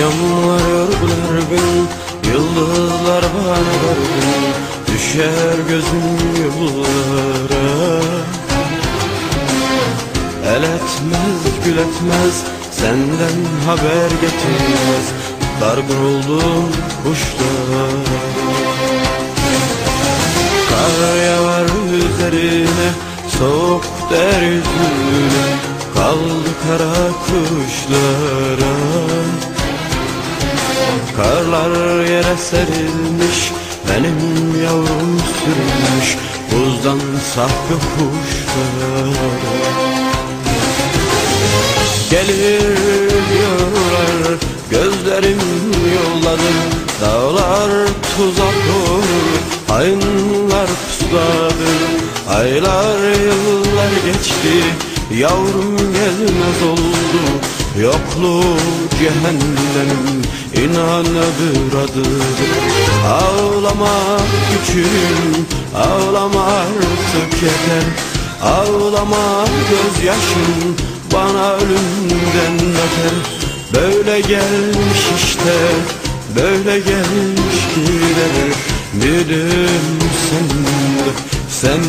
Yorgun her gün Yıldızlar bana dargın. Düşer gözüm yollara. El etmez gül etmez Senden haber getirmez. Dargın oldum kuşlara. Kar yağar üzerine Soğuk der yüzüne. Kaldı kara kuşlara Karlar yere serilmiş Benim yavrum sürmüş Buzdan sahte kuşlara Gelir diyorlar Gözlerim yolladım Dağlar tuzak olur Hainler pusladır Aylar yıllar geçti Yavrum gelmez oldu Yokluğu cehennem inanadır adıdır Ağlama küçüğüm Ağlama artık yeter. Ağlama gözyaşın Bana ölümden öter. Böyle gelmiş işte Böyle gelmiş gider. Müdüm sen de Sen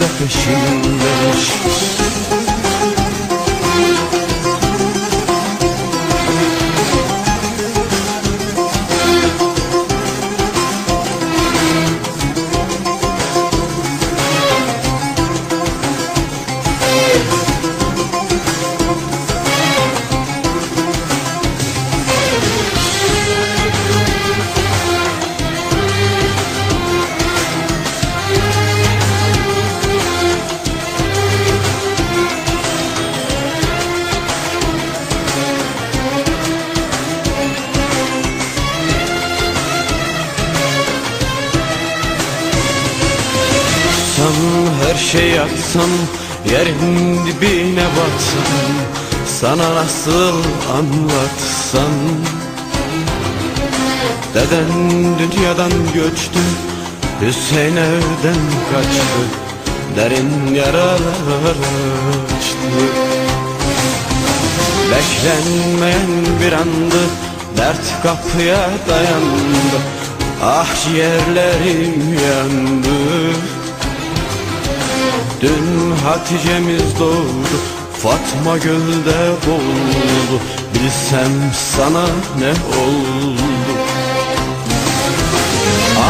de peşimden Yaksam her şey yaksam Yerin dibine batsam Sana nasıl anlatsam. Deden dünyadan göçtü Hüseyin evden kaçtı Derin yaralar açtı. Beklenmeyen bir andı Dert kapıya dayandı Ah ciğerlerim yandı Dün Hatice'miz doğdu Fatma gölde boğuldu. Bilsem sana ne oldu?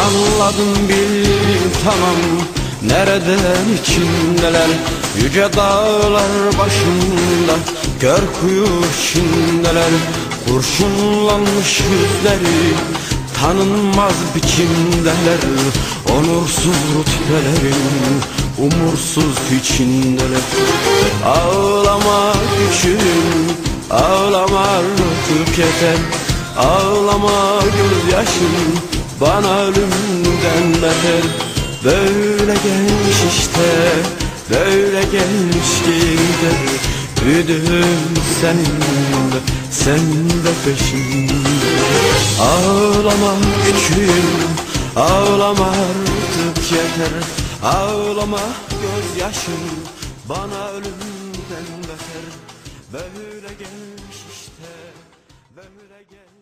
Anladım bildim tamam. Nereden içindeler? Yüce dağlar başında. Kör kuyu içindeler. Kurşunlanmış yüzleri Tanınmaz biçimdeler. Onursuz rütbelerin Umursuz içindeler Ağlama küçüğüm Ağlama artık yeter Ağlama gözyaşım Bana ölümden beter. Böyle gelmiş işte Böyle gelmiş gider Üdüm senin de Sen de peşimde. Ağlama küçüğüm Ağlama artık yeter Ağlama gözyaşım bana ölümden beter. Vehüre gelmiş işte Vehüre gelmiş